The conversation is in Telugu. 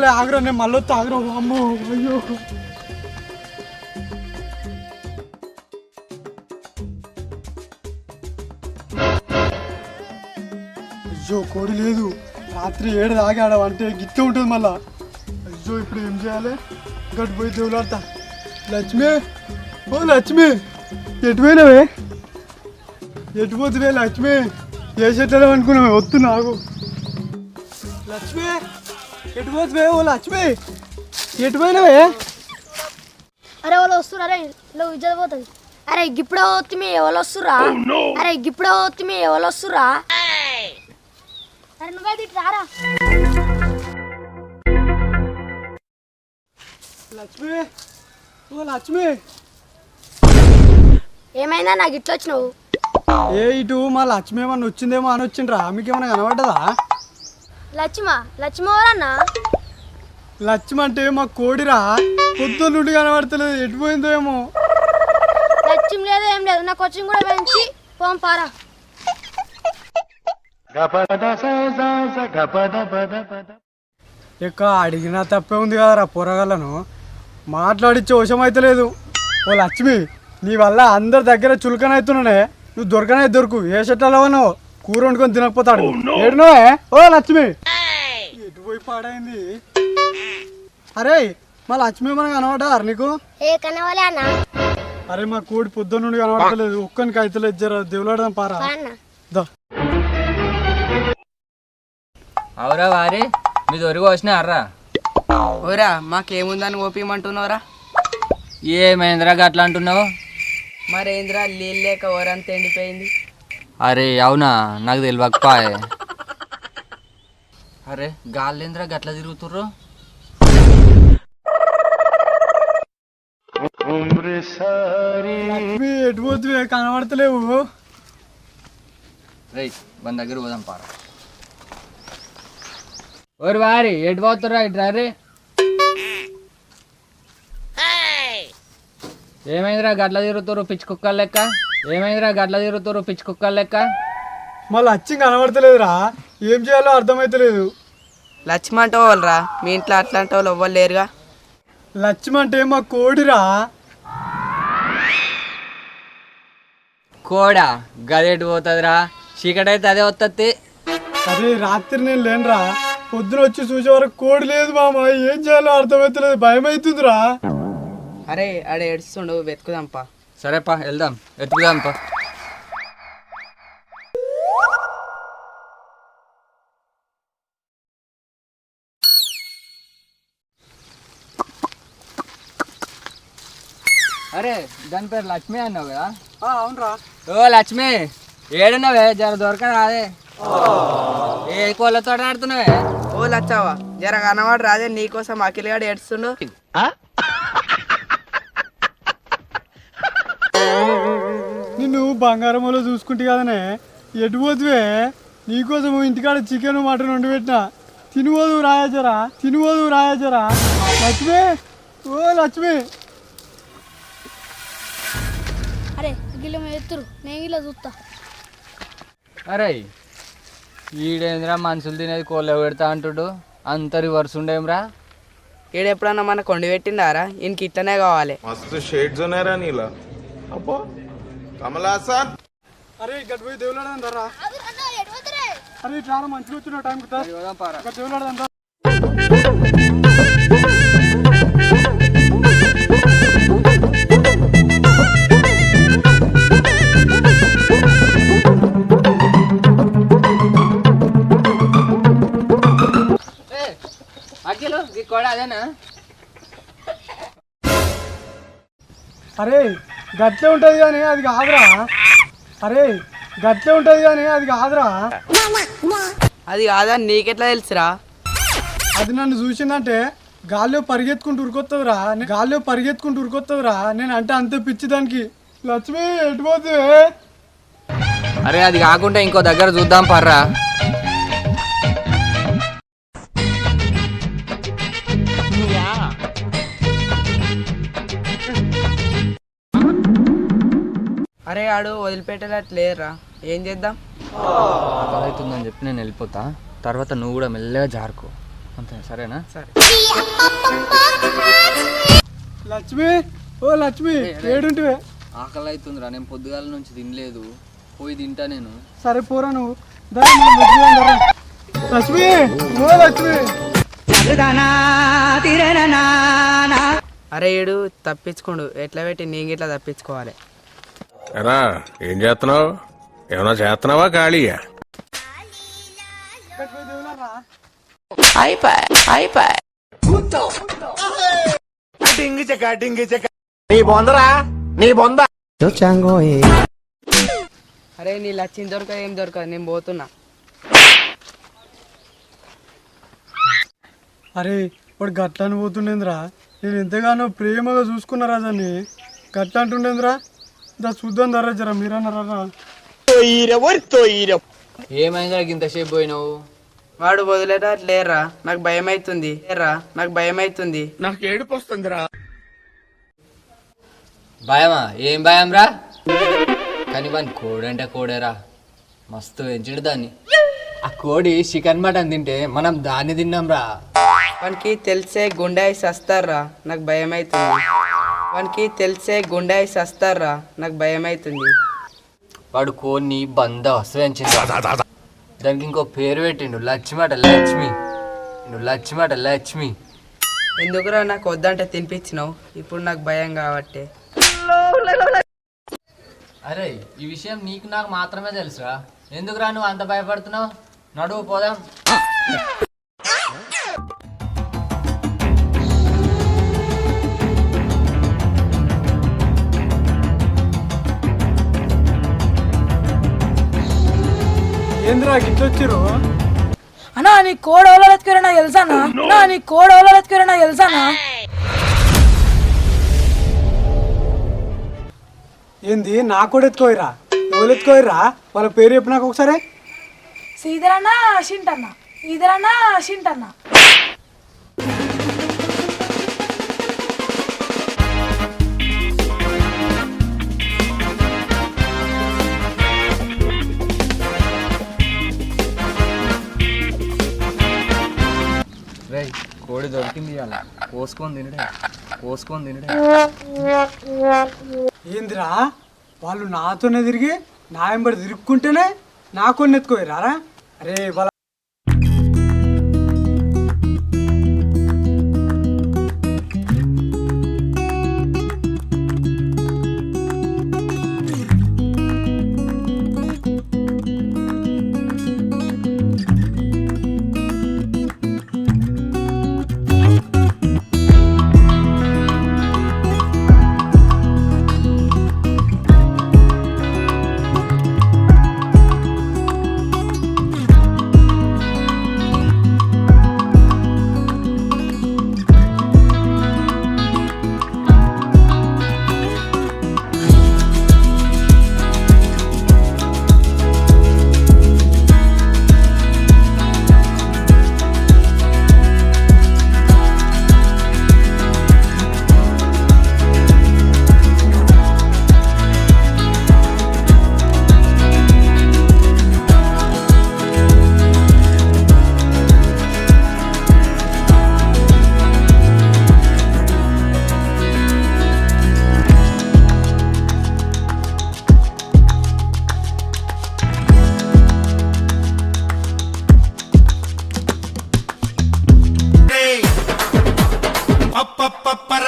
చేయాలి ఆగ్రో నేను మళ్ళీ ఆగ్రో అమ్మో అయ్యో. అయ్యో కోడి లేదు. రాత్రి ఏడు తాగాడ అంటే గిట్టే ఉంటుంది మళ్ళా. అయ్యో ఇప్పుడు ఏం చేయాలి? గట్టు పోయి దేవులాడతా. లక్ష్మి ఓ లక్ష్మి ఎటు పోయినావే? ఎటు పోతువే లక్ష్మి? ఏ చెట్లలో అనుకున్నావే వద్దు నాకు లక్ష్మి ఎటు పోతువే ఓ లక్ష్మి ఎటు పోయినావే? అరే వాళ్ళు వస్తురా అరే ఇలా ఇజ్జత పోతుంది. అరే ఇప్పుడే పోతుంది ఎవరు వస్తురా అరే ఇప్పుడే పోతుంది ఎవరు వస్తురా అరే నువ్వే తిట్టు రారా. లక్ష్మి ఓ లక్ష్మి. ఏమైందా? నాకు ఇట్లా వచ్చినావు. ఏ ఇటు మా లక్ష్మి ఏమన్నా వచ్చిందేమో అని వచ్చిండ్రా? మీకు ఏమైనా కనబడ్డదా? లక్ష్మ లక్ష్మ ఎవరన్నా? లక్ష్మి అంటే మా కోడిరా. పొద్దున్న నుండి కనబడతలేదు. ఎటు పోయిందో ఏమో. లక్ష్యం లేదు ఏం లేదు. నా కోచింగ్ కూడా పెంచి పోం పారా. ఇక అడిగినా తప్పే ఉంది కదరా పొరగలను మాట్లాడిచ్చే వశం అయితే లేదు ఓ లక్ష్మి నీ వల్ల అందరి దగ్గర చులకన అవుతున్నానే నువ్వు దొరకనే దొరుకు. ఏ చెట్లలో ఉన్నావు? కూర వండుకొని తినకపోతాడు. ఏడునోయే ఓ లక్ష్మి. ఎటు పోయి పాడైంది? అరే మా లక్ష్మి మనం కనబడ్డారు నీకు? ఏ కనవాలే అన్న. అరే మా కోడి పొద్దున్న నుండి కనబడతలేదు. ఒక్కనికి అయితే జర దేవులాడదాం పారా. అవురా వారి మీ దొరికి వచ్చిన అర్రా? ఓరా మాకేముందని ఓపియమంటున్నావురా ఏమైందిరా గట్లా అంటున్నావు? మరేంద్రా నీళ్ళు లేక ఓరంతా ఎండిపోయింది అరే అవునా? నాకు తెలియకపాయే అరే గాలేంద్రా గట్లా తిరుగుతుర్రు? ఎటు పోతువే కనబడతలేవు. రైట్ మన దగ్గర పోదాం పార. ఓరి వారి ఎటు పోతుర్రా ఇటు రే ఏమైందిరా గట్ల తిరుగుతురు పిచ్చి కుక్కల లెక్క? ఏమైందిరా? గట్ల తిరుగుతురు పిచ్చి కుక్కల లెక్క? మా లక్ష్యం కనబడతలేదురా. ఏం చేయాలో అర్థమైతలేదు. లక్ష్మి అంటే వాళ్ళరా మీ ఇంట్లో అట్లాంటి వాళ్ళు ఎవ్వరు లేరుగా? లక్ష్యం అంటే మా కోడిరా. కోడా? గదేటు పోతుందిరా. చీకటి అయితే అదే వస్తుంది అరే రాత్రి నేను లేనురా. పొద్దున వచ్చి చూసే వరకు కోడి లేదు మామ. ఏం చేయాలో అర్థమైతలేదు. భయం అవుతుందిరా అరే ఆడ ఏడుస్తుండు వెతుకుదాంపా. సరేపా వెళ్దాం. ఎత్తుకుదాం పా. అరే దాని పేరు లక్ష్మి అన్నావు కదా? అవునరా. ఓ లక్ష్మి ఏడున్నావే? జర దొరకదా అదే ఏ కోళ్ళతో ఆడుతున్నావే? ఓ లచ్చావా. జర కనవాడు రాదే నీకోసం అఖిలగాడు ఏడుస్తుండు. నువ్వు బంగారములో చూసుకుంటే కదనే ఎటు పోతువే? నీకోసం ఇంటికాడ చికెన్ మటన్ వండి పెట్టినా. తినువదు రాయచరా తినువదు రాయచరా. లక్ష్మి ఓ లక్ష్మి. అరే గిల్ల ఎత్తురు నేను ఇలా చూస్తా అరే ఈడేంద్రా మనుషులు తినేది కోళ్ళ పెడతా అంటుడు? అంత రివర్స్ ఉండేమ్రా. ఈడ ఎప్పుడన్నా మన కొండ పెట్టిండారా? ఈయనకి ఇట్లనే కావాలి. మస్తు షేడ్స్ ఉన్నారా నీలా. అబ్బా. కమలా సార్. అరే గడ్డ పోయి దేవులాడదాం రా. అరే చాలా మంచిగా వచ్చిన టైం కదా దేవులాడదాం రా. అదేనా? అరే గట్లే ఉంటది కానీ అది కాదురా. అరే గట్లే ఉంటది కానీ అది కాదురా. అది కాదని నీకెట్లా తెలుసురా? అది నన్ను చూసిందంటే గాల్లో పరిగెత్తుకుంటూ ఉరుకొత్తదిరా. నే- గాల్లో పరిగెత్తుకుంటూ ఉరుకొత్తదిరా. నేను అంటే అంతే పిచ్చి దానికి. లక్ష్మి ఎటు పోతువే? అరే అది కాకుండా ఇంకో దగ్గర చూద్దాం పర్రా. అరే ఆడు వదిలిపెట్టేటట్టు లేరురా ఏం చేద్దాం? అవుతుందని చెప్పి నేను వెళ్ళిపోతా. తర్వాత నువ్వు కూడా మెల్లగా జారుకో. అంతే సరేనా? లక్ష్మి ఓ లక్ష్మి ఏడుంటివే? ఆకలి అవుతుందిరా నేను పొద్దుగాల నుంచి తినలేదు. పోయి తింటా నేను. సరే పోరా నువ్వు. దా, మనం వెతుకుదాం, దా. లక్ష్మి ఓ లక్ష్మి. అరే ఏడు తప్పించుకోండు. ఎట్లా పెట్టి నేను ఇట్లా తప్పించుకోవాలి? ఎరా ఏం చేస్తున్నావు? ఏమన్నా చేస్తున్నావా ఖాళీయా అరే నీ లచ్చిన దొరకదు ఏం దొరకదు నేను పోతున్నా. అరే వాడు గట్ల అని పోతుండేంద్రా? నేను ఎంతగానో ప్రేమగా చూసుకున్నా రాజాన్ని గట్ల అంటుండేంద్రా? దా చూద్దాం దరా జరా మీరన్నారా ఏమైందిరా ఇంతసేపు పోయినావు? వాడు వదిలేదా లేరా నాకు భయం అవుతుంది లేరా? నాకు భయం అవుతుంది భయమా? ఏం భయం రా కానీ వాని కోడి అంటే కోడేరా. మస్తు పెంచుడు దాన్ని. ఆ కోడి చికెన్ మటన్ తింటే మనం దాన్ని తిన్నాం రా వానికి తెలిసే గుండె ఐస్ వస్తారా నాకు భయం అవుతుంది వానికి తెలిసే గుండె ఐస్ వస్తారా నాకు భయం అవుతుంది వాడు కోడిని బంద పెంచిండు దానికి ఇంకో పేరు పెట్టిండు లక్ష్మట లక్ష్మి నువ్వు లక్ష్మట లక్ష్మి ఎందుకురా నాకు వద్దంటే తినిపించినావు? ఇప్పుడు నాకు భయం కాబట్టి. అరే ఈ విషయం నీకు నాకు మాత్రమే తెలుసురా. ఎందుకురా నువ్వు అంత భయపడుతున్నావు? నడువు పోదాం. ఏంద్రా అన్నా నీ కోడ్ ఎవరో ఎత్తుకురా తెలుసానా అన్నా? నీ కోడ్ ఎవరో ఎత్తుకురా తెలుసానా ఏంది? నా కూడా ఎత్తుకోయిరా? ఎవరు ఎత్తుకోయిరా వాళ్ళ పేరు చెప్పు నాకు ఒకసారి. సీదరన్నా అషింటన్న దొరికింది ఇవాళ కోసుకొని తినడే. కోసుకొని తినడే. ఏందిరా? వాళ్ళు నాతోనే తిరిగి నా వెంబడి తిరుక్కుంటేనే నా కొన్ని ఎత్తుకోయిరా అరే వాళ్ళ